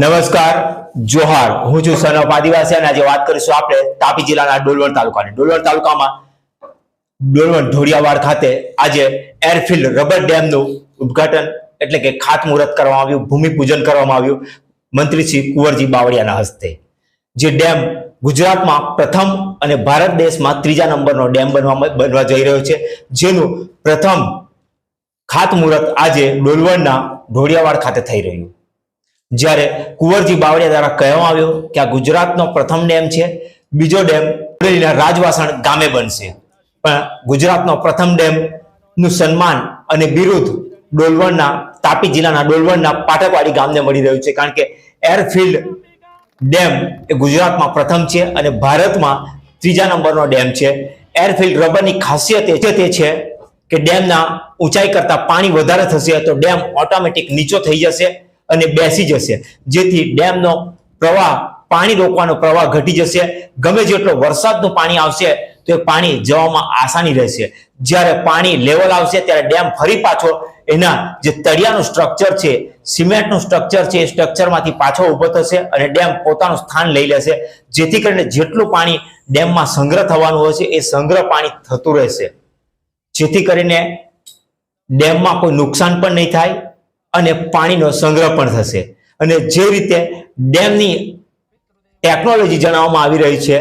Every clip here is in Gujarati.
નમસ્કાર, જોહાર. હું છું સનપ આદિવાસી અને આજે વાત કરીશું આપણે તાપી જિલ્લાના ડોલવણ તાલુકાની. ડોલવણ તાલુકામાં ડોલવણ ઢોળિયાવાડ ખાતે આજે એરફિલ્ડ રબર ડેમનું ઉદ્ઘાટન એટલે કે ખાતમુહૂર્ત કરવામાં આવ્યું, ભૂમિપૂજન કરવામાં આવ્યું મંત્રી શ્રી કુંવરજી બાવળિયાના હસ્તે. જે ડેમ ગુજરાતમાં પ્રથમ અને ભારત દેશમાં ત્રીજા નંબરનો ડેમ બનવા બનવા જઈ રહ્યો છે. જેનું પ્રથમ ખાતમુહૂર્ત આજે ડોલવણના ઢોળિયાવાડ ખાતે થઈ રહ્યું. જ્યારે કુંવરજી બાવળિયા દ્વારા કહેવામાં આવ્યો કે આ ગુજરાતનો પ્રથમ ડેમ છે, બીજો ડેમ અમરેલીના રાજવાસણ ગામે બનશે. પણ ગુજરાતનો પ્રથમ ડેમનું સન્માન અને બિરુદ ડોલવણના, તાપી જિલ્લાના ડોલવણના પાટકવાડી ગામને મળી રહ્યું છે. કારણ કે એરફિલ્ડ ડેમ એ ગુજરાતમાં પ્રથમ છે અને ભારતમાં ત્રીજા નંબરનો ડેમ છે. એરફિલ્ડ રબરની ખાસિયત એ છે તે છે કે ડેમના ઊંચાઈ કરતા પાણી વધારે થશે, તો ડેમ ઓટોમેટિક નીચો થઈ જશે. અને બેસી જશે. જેથી ડેમનો પ્રવાહ, પાણી રોકવાનો પ્રવાહ ઘટી જશે. ગમે જેટલો વરસાદનું પાણી આવશે, તો એ પાણી જવામાં આસાની રહેશે. જ્યારે પાણી લેવલ આવશે, ત્યારે ડેમ ફરી પાછો એના જે તળિયાનું સ્ટ્રક્ચર છે, સિમેન્ટનું સ્ટ્રક્ચર છે, એ સ્ટ્રક્ચરમાંથી પાછો ઊભો થશે અને ડેમ પોતાનું સ્થાન લઈ લેશે. જેથી કરીને જેટલું પાણી ડેમમાં સંગ્રહ થવાનું હોય છે, એ સંગ્રહ પાણી થતું રહેશે. જેથી કરીને ડેમમાં કોઈ નુકસાન પણ નહીં થાય. અને પાણીનો સંગ્રહ પણ થશે. અને જે રીતે ડેમની ટેકનોલોજી જણાવવામાં આવી રહી છે,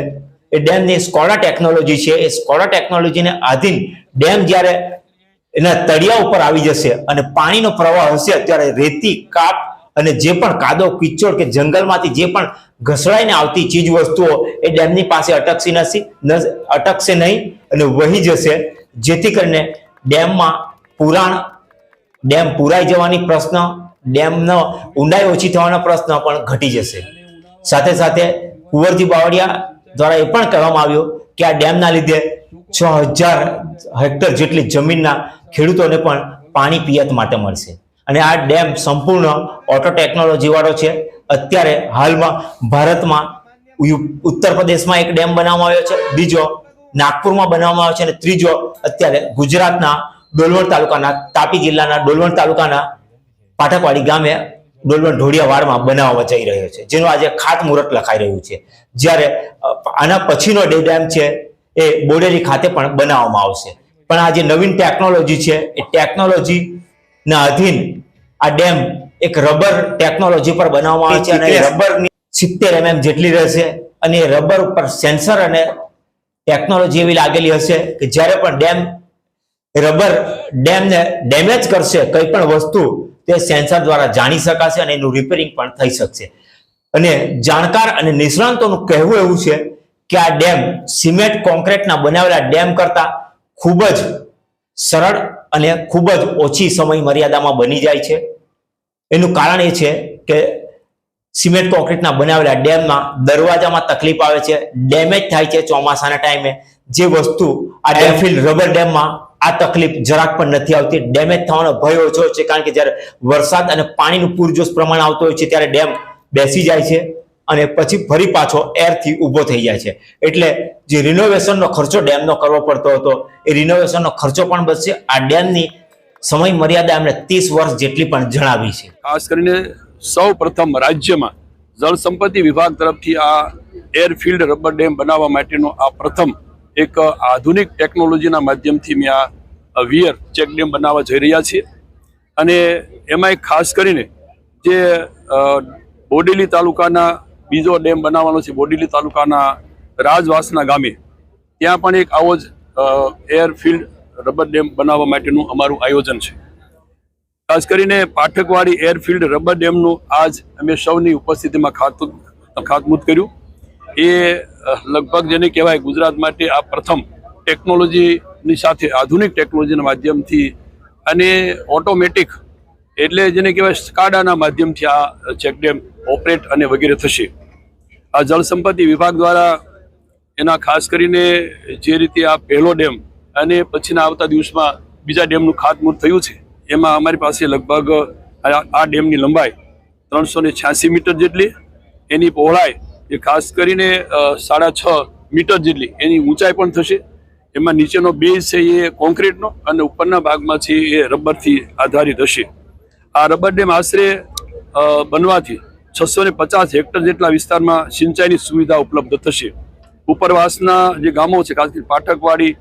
એ ડેમની સ્કોડા ટેકનોલોજી છે, એ સ્કોડા ટેકનોલોજીને આધીન ડેમ જ્યારે એના તળિયા ઉપર આવી જશે અને પાણીનો પ્રવાહ હશે, ત્યારે રેતી, કાપ અને જે પણ કાદો કિચોડ કે જંગલમાંથી જે પણ ઘસડાઈને આવતી ચીજ વસ્તુઓ એ ડેમની પાસે અટકશે નથી અટકશે નહીં અને વહી જશે. જેથી કરીને ડેમમાં પુરાણ ડેમ પુરાઈ જવાની પ્રશ્ન, ડેમનો ઊંડાઈ ઓછી થવાનો પ્રશ્ન પણ ઘટી જશે. સાથે સાથે કુંવરજી બાવળિયા દ્વારા એ પણ કહેવામાં આવ્યું કે આ ડેમના લીધે છ હજાર હેક્ટર જેટલી જમીનના ખેડૂતોને પણ પાણી પિયત માટે મળશે. અને આ ડેમ સંપૂર્ણ ઓટો ટેકનોલોજીવાળો છે. અત્યારે હાલમાં ભારતમાં ઉત્તર પ્રદેશમાં એક ડેમ બનાવવામાં આવ્યો છે. બીજો નાગપુરમાં બનાવવામાં આવ્યો છે અને ત્રીજો અત્યારે ગુજરાતના ડોલવણ તાલુકાના તાપી જિલ્લાના ડોલવણ તાલુકાના પાઠકવાડી ગામે ડોલવણ ઢોળિયાવાડમાં બનાવવા જઈ રહ્યો છે જેનું આજે ખાતમુહૂર્ત લખાઈ રહ્યું છે. જ્યારે આના પછીનો ડે ડેમ છે એ બોડેલી ખાતે પણ બનાવવામાં આવશે. પણ આ જે નવીન ટેકનોલોજી છે એ ટેકનોલોજીના અધીન આ ડેમ એક રબર ટેકનોલોજી પર બનાવવામાં આવે છે અને રબરની સિત્તેર એમએમ જેટલી રહેશે અને રબર ઉપર સેન્સર અને ટેકનોલોજી એવી લાગેલી હશે કે જ્યારે પણ ડેમ રબર ડેમને ડેમેજ કરશે કઈ પણ વસ્તુ, તે સેન્સર દ્વારા જાણી શકાશે અને એનું રિપેરિંગ પણ થઈ શકશે. અને જાણકાર અને નિષ્ણાંતોનું કહેવું એવું છે કે આ ડેમ સિમેન્ટ કોન્ક્રીટના બનાવેલા ડેમ કરતા ખૂબ જ સરળ અને ખૂબ જ ઓછી સમય મર્યાદામાં બની જાય છે. એનું કારણ એ છે કે સિમેન્ટ કોન્ક્રીટના બનાવેલા ડેમમાં દરવાજામાં તકલીફ આવે છે ડેમેજ થાય છે ચોમાસાના ટાઈમે જે વસ્તુ આ ડેમફિલ્ડ રબર ડેમમાં આ તકલીફ જરાક પણ નથી આવતી. ડેમેજ થવાનો ભય ઓછો છે કારણ કે જ્યારે વરસાદ અને પાણીનું પૂરજોશ પ્રમાણ આવતું હોય છે ત્યારે ડેમ બેસી જાય છે અને પછી ફરી પાછો એરથી ઊભો થઈ જાય છે. એટલે જે રિનોવેશનનો ખર્ચો ડેમનો કરવો પડતો હતો એ રિનોવેશનનો ખર્ચો પણ બચશે. આ ડેમની સમય મર્યાદા એમણે ત્રીસ વર્ષ જેટલી પણ જણાવી છે. ખાસ કરીને સૌ પ્રથમ રાજ્યમાં જળ સંપત્તિ વિભાગ તરફથી આ એરફિલ્ડ રબર ડેમ બનાવવા માટેનો આ પ્રથમ એક આધુનિક ટેકનોલોજીના માધ્યમથી મેં આ વિયર ચેક ડેમ બનાવવા જઈ રહ્યા છીએ. અને એમાં એક ખાસ કરીને જે બોડેલી તાલુકાના બીજો ડેમ બનાવવાનો છે, બોડેલી તાલુકાના રાજવાસના ગામે, ત્યાં પણ એક આવો જ એરફિલ્ડ રબર ડેમ બનાવવા માટેનું અમારું આયોજન છે. ખાસ કરીને પાઠકવાડી એરફિલ્ડ રબર ડેમનું આજ અમે સૌની ઉપસ્થિતિમાં ખાતું, ખાતમુહૂર્ત કર્યું. એ લગભગ જેને કહેવાય ગુજરાત માટે આ પ્રથમ ટેકનોલોજીની સાથે, આધુનિક ટેકનોલોજીના માધ્યમથી અને ઓટોમેટિક એટલે જેને કહેવાય સ્કાડાના માધ્યમથી આ ચેક ડેમ ઓપરેટ અને વગેરે થશે. આ જળ સંપત્તિ વિભાગ દ્વારા એના ખાસ કરીને જે રીતે આ પહેલો ડેમ અને પછીના આવતા દિવસમાં બીજા ડેમનું ખાતમુહૂર્ત થયું છે, એમાં અમારી પાસે લગભગ આ ડેમની લંબાઈ ત્રણસો ને છ્યાસી મીટર જેટલી, એની પહોળાઈ એ ખાસ કરીને સાડા છ મીટર જેટલી એની ઊંચાઈ પણ થશે. એમાં નીચેનો બેઝ છે એ કોન્ક્રીટનો અને ઉપરના ભાગમાં છે એ રબરથી આધારિત હશે. આ રબર ડેમ આશરે બનવાથી છસો ને પચાસ હેક્ટર જેટલા વિસ્તારમાં સિંચાઈની સુવિધા ઉપલબ્ધ થશે. ઉપરવાસના જે ગામો છે, ખાસ કરીને પાઠકવાડી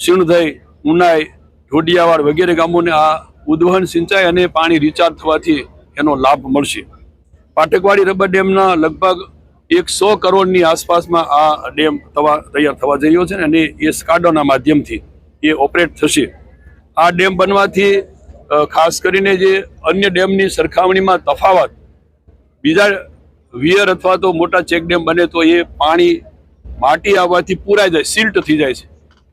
શીણધઈ ઉનાઈ, ઢોડિયાવાડ વગેરે ગામોને આ ઉદ્વહન સિંચાઈ અને પાણી રિચાર્જ થવાથી એનો લાભ મળશે. પાઠકવાડી રબર ડેમના લગભગ એકસો કરોડની આસપાસમાં આ ડેમ થવા તૈયાર થવા જઈ રહ્યો છે અને એ સ્કાડોના માધ્યમથી એ ઓપરેટ થશે. આ ડેમ બનવાથી ખાસ કરીને જે અન્ય ડેમની સરખામણીમાં તફાવત, બીજા વિયર અથવા તો મોટા ચેક ડેમ બને તો એ પાણી માટી આવવાથી પૂરાઈ જાય, સિલ્ટ થઈ જાય છે.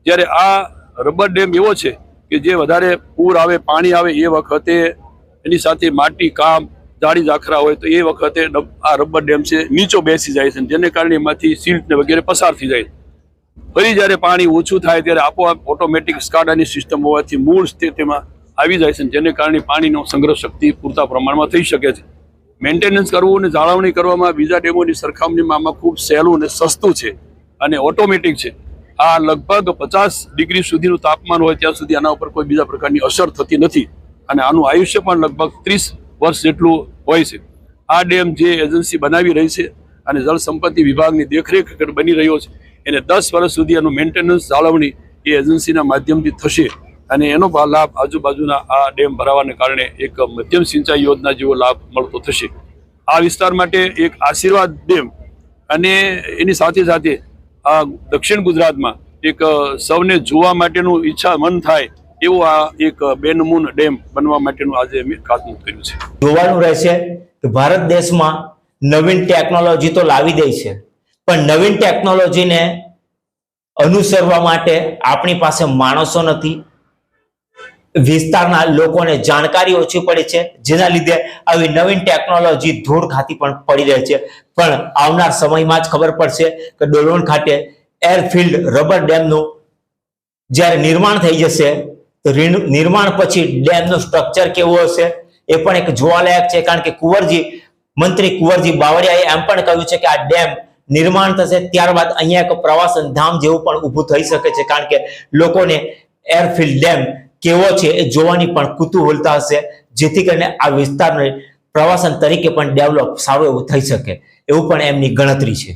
જ્યારે આ રબર ડેમ એવો છે કે જે વધારે પૂર આવે, પાણી આવે એ વખતે એની સાથે માટી, કામ જાળી ઝાખરા હોય તો એ વખતે આ રબર ડેમ છે, નીચો બેસી જાય છે જેને કારણે એમાંથી સિલ્ટ ને વગેરે પસાર થઈ જાય ફરી જ્યારે પાણી ઓછું થાય ત્યારે આપોઆપ ઓટોમેટિક સ્કાડાની સિસ્ટમ હોવાથી મૂળ સ્થિતિમાં આવી જાય છે જેને કારણે પાણીનો સંગ્રહ શક્તિ પૂરતા પ્રમાણમાં થઈ શકે છે. મેન્ટેનન્સ કરવું અને જાળવણી કરવામાં બીજા ડેમોની સરખામણીમાં આમાં ખૂબ સહેલું અને સસ્તું છે અને ઓટોમેટિક છે. આ લગભગ પચાસ ડિગ્રી સુધીનું તાપમાન હોય ત્યાં સુધી આના ઉપર કોઈ બીજા પ્રકારની અસર થતી નથી અને આનું આયુષ્ય પણ લગભગ ત્રીસ વર્ષ જેટલું હોય છે. આ ડેમ જે એજન્સી બનાવી રહી છે અને જળ સંપત્તિ વિભાગની દેખરેખ બની રહ્યો છે, એને દસ વર્ષ સુધી એનું મેન્ટેનન્સ જાળવણી એ એજન્સીના માધ્યમથી થશે અને એનો લાભ આજુબાજુના આ ડેમ ભરાવાને કારણે એક મધ્યમ સિંચાઈ યોજના જેવો લાભ મળતો થશે. આ વિસ્તાર માટે એક આશીર્વાદ ડેમ અને એની સાથે સાથે આ દક્ષિણ ગુજરાતમાં એક સૌને જોવા માટેનું ઈચ્છા મન થાય એવું આ એક બેનમૂન ડેમ બનવા માટેનું આજે મેં ખાતમુહૂર્ત કર્યું છે. જોવાનું રહેશે કે ભારત દેશમાં નવીન ટેકનોલોજી તો લાવી દે છે, પણ નવીન ટેકનોલોજીને અનુસરવા માટે આપણી પાસે માણસો નથી. વિસ્તારના લોકોને જાણકારી ઓછી પડે છે, જેના લીધે આવી નવીન ટેકનોલોજી ધૂળ ખાતી પણ પડી રહે છે. પણ આવનાર સમયમાં જ ખબર પડશે કે ડોલોન ખાતે એરફિલ્ડ રબર ડેમનું જ્યારે નિર્માણ થઈ જશે નિર્માણ પછી ડેમનું સ્ટ્રક્ચર કેવું હશે? એ પણ એક જોવાલાયક છે, કારણ કે કુંવરજી, મંત્રી કુંવરજી બાવળિયાએ એમ પણ કહ્યું છે કે આ ડેમ નિર્માણ થશે, ત્યારબાદ અહીંયા એક પ્રવાસન ધામ જેવું પણ ઊભું થઈ શકે છે, કારણ કે લોકોને એરફિલ્ડ ડેમ કેવો છે એ જોવાની પણ કુતુહલતા હશે, જેથી કરીને આ વિસ્તારને પ્રવાસન તરીકે પણ ડેવલપ સારું એવું થઈ શકે, એવું પણ એમની ગણતરી છે.